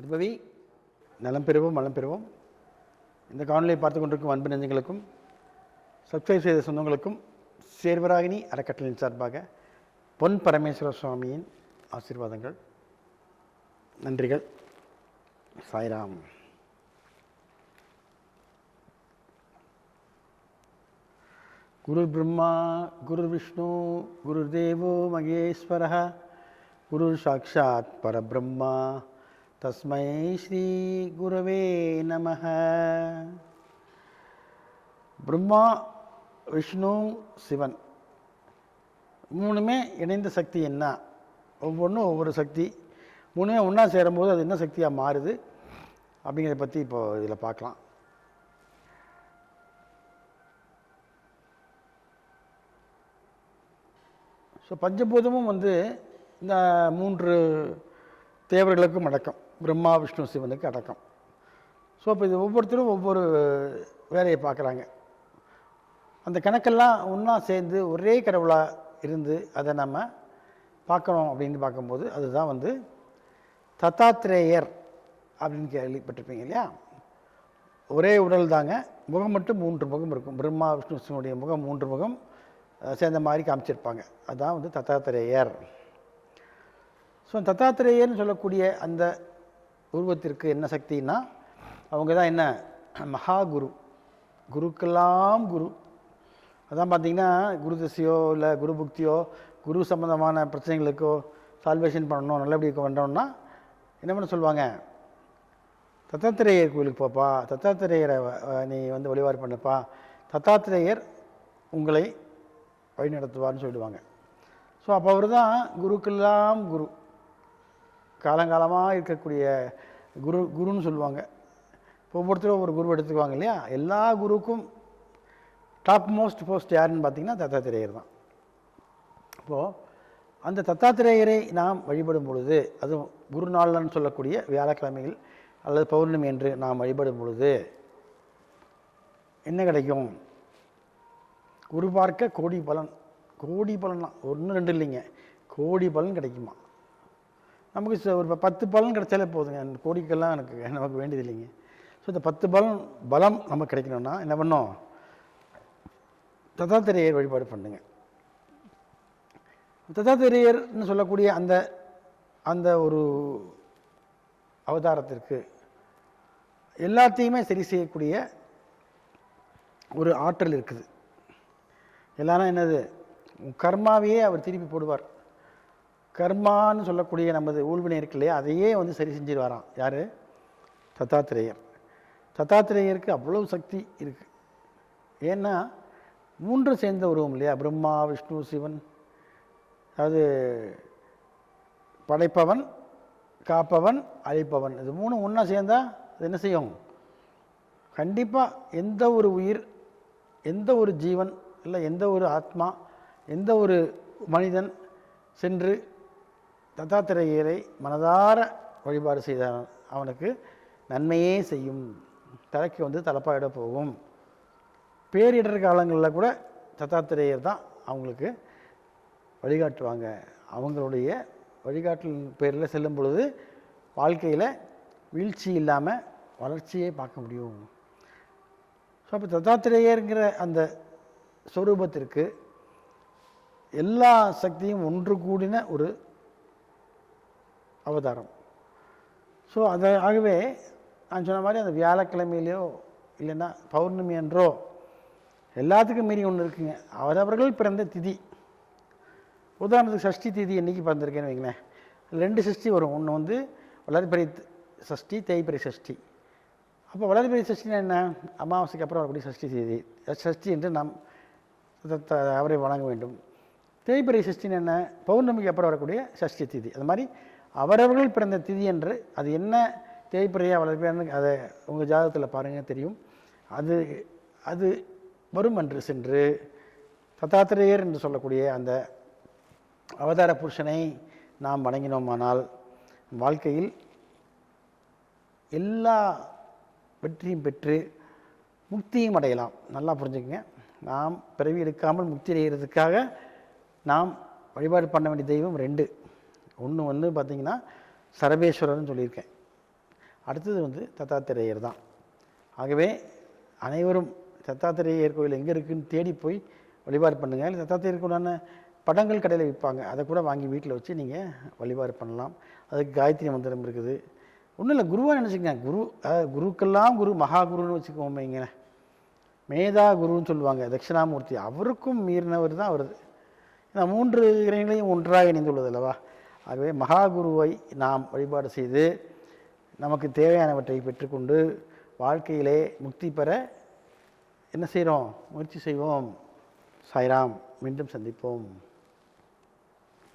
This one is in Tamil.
நற்பவி நலம் பெறுவோம் மலம் பெறுவோம். இந்த காணொலியை பார்த்து கொண்டிருக்கும் அன்பு நெஞ்சங்களுக்கும் சப்ஸ்கிரைப் செய்த சொந்தங்களுக்கும் சேர்வராகினி அறக்கட்டளையின் சார்பாக பொன் பரமேஸ்வர சுவாமியின் ஆசீர்வாதங்கள் நன்றிகள். சாய்ராம். குரு பிரம்மா குரு விஷ்ணு குரு தேவோ மகேஸ்வர குரு சாட்சாத் பரபிரம்மா தஸ்மை ஸ்ரீ குருவே நம பிரம்மா விஷ்ணு சிவன் மூணுமே இணைந்த சக்தி என்ன? ஒவ்வொன்றும் ஒவ்வொரு சக்தி. மூணுமே ஒன்றா சேரும்போது அது என்ன சக்தியாக மாறுது? அப்படிங்கிறத பற்றி இப்போ இதில் பார்க்கலாம். ஸோ பஞ்சபூதமும் வந்து இந்த மூன்று தேவர்களுக்கும் அடக்கம். பிரம்மா விஷ்ணு சிவனுக்கு அடக்கம். ஸோ இப்போ இது ஒவ்வொருத்தரும் ஒவ்வொரு வேலையை பார்க்குறாங்க. அந்த கணக்கெல்லாம் ஒன்றா சேர்ந்து ஒரே கடவுளாக இருந்து அதை நம்ம பார்க்குறோம் அப்படின்னு பார்க்கும்போது அதுதான் வந்து தத்தாத்திரேயர் அப்படின்னு கேள்விப்பட்டிருப்பீங்க இல்லையா? ஒரே உடல் தாங்க. முகம் மட்டும் மூன்று முகம் இருக்கும். பிரம்மா விஷ்ணு சிவனுடைய முகம் மூன்று முகம் சேர்ந்த மாதிரி காமிச்சிருப்பாங்க. அதுதான் வந்து தத்தாத்திரேயர் ஸோ தத்தாத்திரேயர்னு சொல்லக்கூடிய அந்த உருவத்திற்கு என்ன சக்தின்னா அவங்க தான் என்ன? மகா குரு. குருக்கெல்லாம் குரு. அதான் பார்த்தீங்கன்னா குரு திசையோ இல்லை குரு புக்தியோ குரு சம்மந்தமான பிரச்சனைகளுக்கோ சால்வேஷன் பண்ணணும் நல்லபடி பண்ணுறோம்னா என்ன பண்ண சொல்லுவாங்க? தத்தாத்திரேயர் கோயிலுக்கு போப்பா. தத்தாத்திரேயரை நீ வந்து வழிபாடு பண்ணுப்பா. தத்தாத்திரேயர் உங்களை வழிநடத்துவார்னு சொல்லிடுவாங்க. ஸோ அப்போ அவர் தான் குருக்கெல்லாம் குரு. காலங்காலமாக இருக்கக்கூடிய குரு குருன்னு சொல்லுவாங்க. இப்போ ஒவ்வொருத்தரும் ஒரு குரு எடுத்துக்குவாங்க இல்லையா? எல்லா குருக்கும் டாப் மோஸ்ட் போஸ்ட் யாருன்னு பார்த்தீங்கன்னா தத்தாத்திரேயர் தான். இப்போது அந்த தத்தாத்திரேயரை நாம் வழிபடும் பொழுது அதுவும் குருநாளன்னு சொல்லக்கூடிய வியாழக்கிழமையில் அல்லது பௌர்ணமி என்று நாம் வழிபடும் பொழுது என்ன கிடைக்கும்? குரு பார்க்க கோடி பலன். கோடி பலன்லாம் ஒன்று ரெண்டு இல்லைங்க. கோடி பலன் கிடைக்குமா? நமக்கு ஒரு பத்து பலன் கிடைச்சாலே போதுங்க. அந்த கோடிக்கெல்லாம் எனக்கு நமக்கு வேண்டியது இல்லைங்க. ஸோ இந்த பத்து பலன் பலம் நமக்கு கிடைக்கணும்னா என்ன பண்ணோம் தத்தாத்திரேயர் வழிபாடு பண்ணுங்க. தத்தாத்திரேயர்னு சொல்லக்கூடிய அந்த அந்த ஒரு அவதாரத்திற்கு எல்லாத்தையுமே சரி செய்யக்கூடிய ஒரு ஆற்றல் இருக்குது. எல்லாரும் என்னது? கர்மாவையே அவர் திருப்பி போடுவார். கர்மான்னு சொல்லக்கூடிய நமது ஊழ்வினை இருக்கு இல்லையா? அதையே வந்து சரி செஞ்சிருவாராம். யார்? தத்தாத்திரேயர். தத்தாத்திரேயருக்கு அவ்வளவு சக்தி இருக்குது ஏன்னா மூன்று சேர்ந்த உருவம் இல்லையா? பிரம்மா விஷ்ணு சிவன். அதாவது படைப்பவன் காப்பவன் அழிப்பவன். இது மூணு ஒன்றா சேர்ந்தால் அது என்ன செய்யும்? கண்டிப்பாக எந்த ஒரு உயிர் எந்த ஒரு ஜீவன் இல்லை எந்த ஒரு ஆத்மா எந்த ஒரு மனிதன் சென்று தத்தாத்திரேயரை மனதார வழிபாடு செய்தான் அவனுக்கு நன்மையே செய்யும். தலைக்கு வந்து தலப்பாயிட போகும். பேரிடர் காலங்களில் கூட தத்தாத்திரேயர் தான் அவங்களுக்கு வழிகாட்டுவாங்க. அவங்களுடைய வழிகாட்டல் பேரில் செல்லும் பொழுது வாழ்க்கையில் வீழ்ச்சி இல்லாமல் வளர்ச்சியை பார்க்க முடியும். ஸோ அப்போ தத்தாத்திரேயருங்கிற அந்த ஸ்வரூபத்திற்கு எல்லா சக்தியும் ஒன்று கூடின ஒரு அவதாரம். ஸோ அதை ஆகவே நான் சொன்ன மாதிரி அந்த வியாழக்கிழமையிலையோ இல்லைன்னா பௌர்ணமி என்றோ எல்லாத்துக்கும் மீறி ஒன்று இருக்குங்க. அவரவர்கள் பிறந்த திதி. உதாரணத்துக்கு சஷ்டி திதி என்றைக்கு பிறந்திருக்கேன்னு வைங்களேன். ரெண்டு சஷ்டி வரும். ஒன்று வந்து வளர்பிறை சஷ்டி தேய்பிறை சஷ்டி. அப்போ வளர்பிறை சஷ்டினா என்ன? அமாவாசைக்கு அப்புறம் வரக்கூடிய சஷ்டி தேதி. சஷ்டி என்று நாம் த- அவரை வழங்க வேண்டும். தேய்பிறை சஷ்டின்னு என்ன? பௌர்ணமிக்கு அப்புறம் வரக்கூடிய சஷ்டி திதி. அது மாதிரி அவரவர்கள் பிறந்த திதி என்று அது என்ன தேய்பிறையா வளர்ப்பிறையான்னு அதை உங்கள் ஜாதகத்தில் பாருங்கள் தெரியும். அது அது வரும் என்று சென்று தத்தாத்திரேயர் என்று சொல்லக்கூடிய அந்த அவதார புருஷனை நாம் வணங்கினோமானால் வாழ்க்கையில் எல்லா வெற்றியும் பெற்று முக்தியும் அடையலாம். நல்லா புரிஞ்சுக்கங்க. நாம் பிறவி எடுக்காமல் முக்தி அடைகிறதுக்காக நாம் வழிபாடு பண்ண வேண்டிய தெய்வம் ரெண்டு. ஒன்று வந்து பார்த்திங்கன்னா சரபேஸ்வரர்னு சொல்லியிருக்கேன். அடுத்தது வந்து தத்தாத்திரேயர் தான். ஆகவே அனைவரும் தத்தாத்திரேயர் கோயில் எங்கே இருக்குதுன்னு தேடி போய் வழிபாடு பண்ணுங்கள் இல்லை படங்கள் கடையில் விற்பாங்க அதை கூட வாங்கி வீட்டில் வச்சு நீங்கள் வழிபாடு பண்ணலாம். அதுக்கு காயத்ரி மந்திரம் இருக்குது. ஒன்றும் இல்லை குருவாக நினச்சிக்கங்க. குரு அதாவது குருக்கெல்லாம் குரு மகா குருன்னு வச்சுக்கோமேங்க மேதா குருன்னு சொல்லுவாங்க தட்சிணாமூர்த்தி. அவருக்கும் மீறினவர் தான் வருது ஏன்னா மூன்று இறைகளையும் ஒன்றாக இணைந்துள்ளது அல்லவா? ஆகவே மகா குருவை நாம் வழிபாடு செய்து நமக்கு தேவையானவற்றை பெற்றுக்கொண்டு வாழ்க்கையிலே முக்தி பெற என்ன செய்கிறோம்? முயற்சி செய்வோம். சாய்ராம் மீண்டும் சந்திப்போம்.